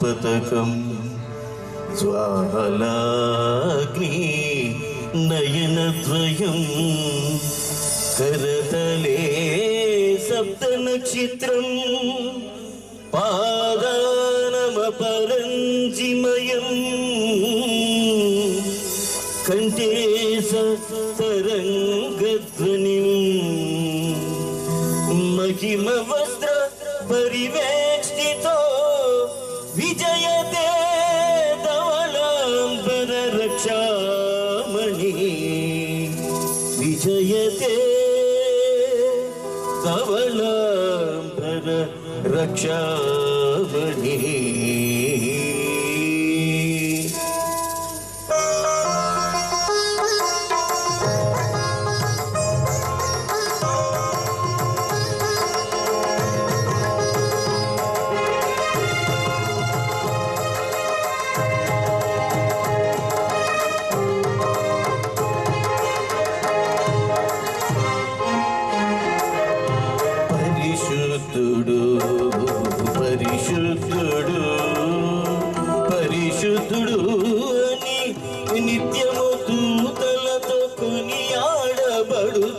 പതകം ജ്വാലാഗ്നി നയനദ്വയം കരതലേ സപ്തനക്ഷിത്രം പാദാനമപരഞ്ജിമയം കണ്ടേശ തരംഗധ്വനി മഹിമവസ്ത്ര പരിവേഷ്ടിതോ மகனே விஜயதே கவலாம்பர ரக்ஷாமணே.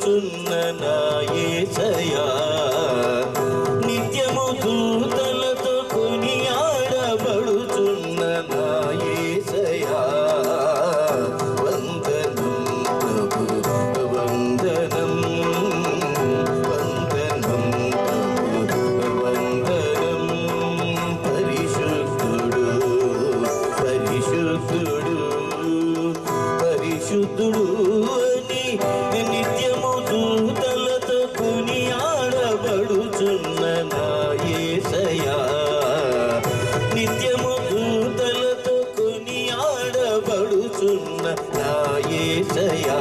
சொன்ன நாயே ஜயா ஈசையா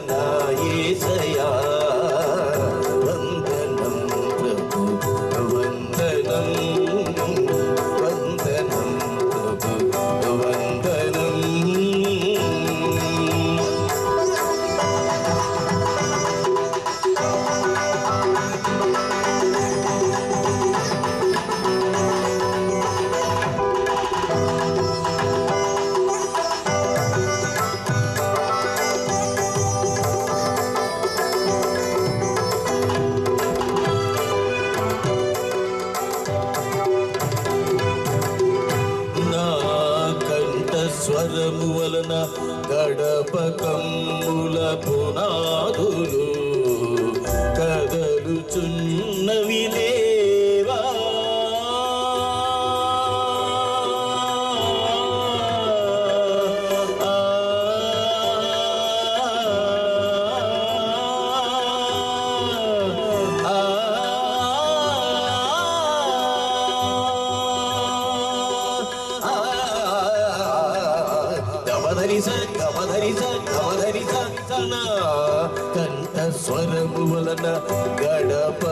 na జ్ఞాపకంబుల పునాదులు కదలుచున్నవి దేవా What is it? స్వరము వలన గడప